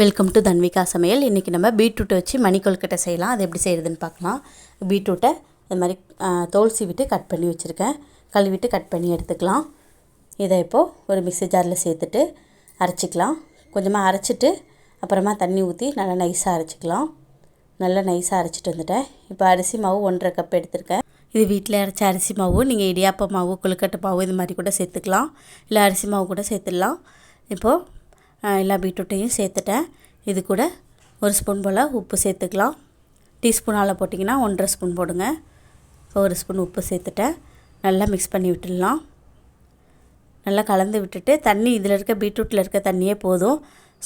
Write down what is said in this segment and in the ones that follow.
Welcome to Tanvika சமையல் இன்றைக்கி நம்ம பீட்ரூட்டை வச்சு மணிக்கொழுக்கட்டை செய்யலாம். அது எப்படி செய்கிறதுன்னு பார்க்கலாம். பீட்ரூட்டை இது மாதிரி தோல் சீவிட்டு கட் பண்ணி வச்சுருக்கேன். கழுவிட்டு கட் பண்ணி எடுத்துக்கலாம். இதை இப்போது ஒரு மிக்சி ஜாரில் சேர்த்துட்டு அரைச்சிக்கலாம். கொஞ்சமாக அரைச்சிட்டு அப்புறமா தண்ணி ஊற்றி நல்லா நைஸாக அரைச்சிக்கலாம். நல்லா நைஸாக அரைச்சிட்டு வந்துட்டேன். இப்போ அரிசி மாவு ஒன்றரை கப் எடுத்திருக்கேன். இது வீட்டில் அரைச்ச அரிசி மாவு நீங்கள் இடியாப்ப மாவு கொழுக்கட்டை மாவு இது மாதிரி கூட சேர்த்துக்கலாம். இல்லை அரிசி மாவு கூட சேர்த்துடலாம். இப்போது எல்லா பீட்ரூட்டையும் சேர்த்துட்டேன். இது கூட ஒரு ஸ்பூன் போல் உப்பு சேர்த்துக்கலாம். டீஸ்பூனால் போட்டிங்கன்னா ஒன்றரை ஸ்பூன் போடுங்க. ஒரு ஸ்பூன் உப்பு சேர்த்துட்டேன். நல்லா மிக்ஸ் பண்ணி விட்டுடலாம். நல்லா கலந்து விட்டுட்டு தண்ணி இதில் இருக்க பீட்ரூட்டில் இருக்க தண்ணியே போதும்.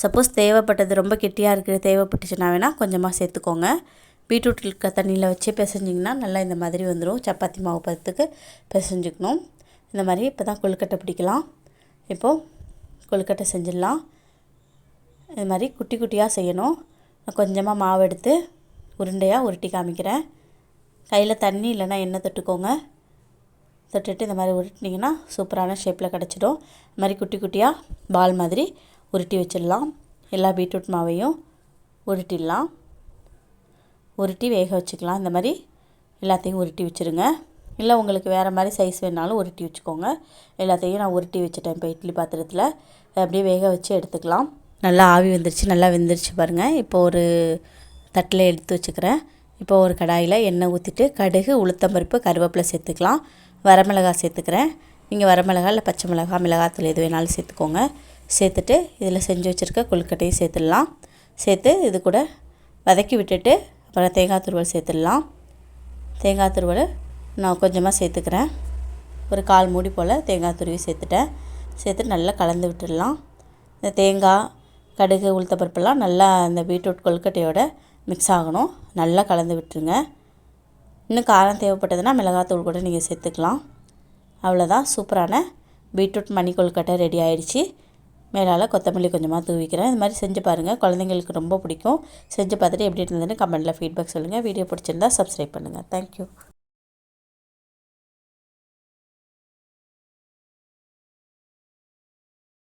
சப்போஸ் தேவைப்பட்டது ரொம்ப கெட்டியாக இருக்குது தேவைப்பட்டுச்சுன்னா வேணால் கொஞ்சமாக சேர்த்துக்கோங்க. பீட்ரூட்டில் இருக்க தண்ணியில் வச்சு பிசைஞ்சிங்கன்னா நல்லா இந்த மாதிரி வந்துடும் சப்பாத்தி மாவு பதத்துக்கு பிசைஞ்சுக்கணும். இந்த மாதிரி இப்போ தான் கொழுக்கட்டை பிடிக்கலாம். இப்போது கொழுக்கட்டை செஞ்சிடலாம். இது மாதிரி குட்டி குட்டியாக செய்யணும். நான் கொஞ்சமாக மாவு எடுத்து உருண்டையாக உருட்டி காமிக்கிறேன். கையில் தண்ணி இல்லைன்னா எண்ணெய் தொட்டுக்கோங்க. தொட்டுட்டு இந்த மாதிரி உருட்டினீங்கன்னா சூப்பரான ஷேப்பில் கிடச்சிடும். இது மாதிரி குட்டி குட்டியாக பால் மாதிரி உருட்டி வச்சிடலாம். எல்லா பீட்ரூட் மாவையும் உருட்டிடலாம். உருட்டி வேக வச்சுக்கலாம். இந்த மாதிரி எல்லாத்தையும் உருட்டி வச்சுருங்க. இல்லை உங்களுக்கு வேறு மாதிரி சைஸ் வேணாலும் உருட்டி வச்சுக்கோங்க. எல்லாத்தையும் நான் உருட்டி வச்சுட்டேன். இப்போ இட்லி பாத்திரத்தில். அப்படியே வேக வச்சு எடுத்துக்கலாம். நல்லா ஆவி வந்துருச்சு நல்லா வெந்துருச்சு பாருங்கள் இப்போ ஒரு தட்டில் எடுத்து வச்சுக்கிறேன். இப்போ ஒரு கடாயில் எண்ணெய் ஊற்றிட்டு கடுகு உளுத்தம்பருப்பு கருவேப்பிலை சேர்த்துக்கலாம். வரமிளகாய் சேர்த்துக்கிறேன். நீங்கள் வரமிளகா இல்லை பச்சை மிளகா மிளகாத்தூள் எது வேணாலும் சேர்த்துக்கோங்க. சேர்த்துட்டு இதில் செஞ்சு வச்சுருக்க கொழுக்கட்டையும் சேர்த்துடலாம். சேர்த்து இது கூட வதக்கி விட்டுட்டு அப்புறம் தேங்காய் துருவல் சேர்த்துடலாம். தேங்காய் துருவல் நான் கொஞ்சமாக சேர்த்துக்கிறேன். ஒரு கால் மூடி போல் தேங்காய் துருவி சேர்த்துட்டேன். சேர்த்து நல்லா கலந்து விட்டுடலாம். இந்த தேங்காய் கடுகு உளுத்தப்பருப்பெல்லாம் நல்லா அந்த பீட்ரூட் கொழுக்கட்டையோட மிக்ஸ் ஆகணும். நல்லா கலந்து விட்டுருங்க. இன்னும் காரம் தேவைப்பட்டதுன்னா மிளகாத்தூள் கூட நீங்கள் சேர்த்துக்கலாம். அவ்வளோதான் சூப்பரான பீட்ரூட் மணி கொழுக்கட்டை ரெடி ஆயிடுச்சு. மேலால் கொத்தமல்லி கொஞ்சமாக தூவிக்கிறேன். இது மாதிரி செஞ்சு பாருங்கள் குழந்தைங்களுக்கு ரொம்ப பிடிக்கும். செஞ்சு பார்த்துட்டு எப்படி இருந்ததுன்னு கமெண்ட்டில் ஃபீட்பேக் சொல்லுங்கள் வீடியோ பிடிச்சிருந்தா சப்ஸ்கிரைப் பண்ணுங்கள் தேங்க்யூ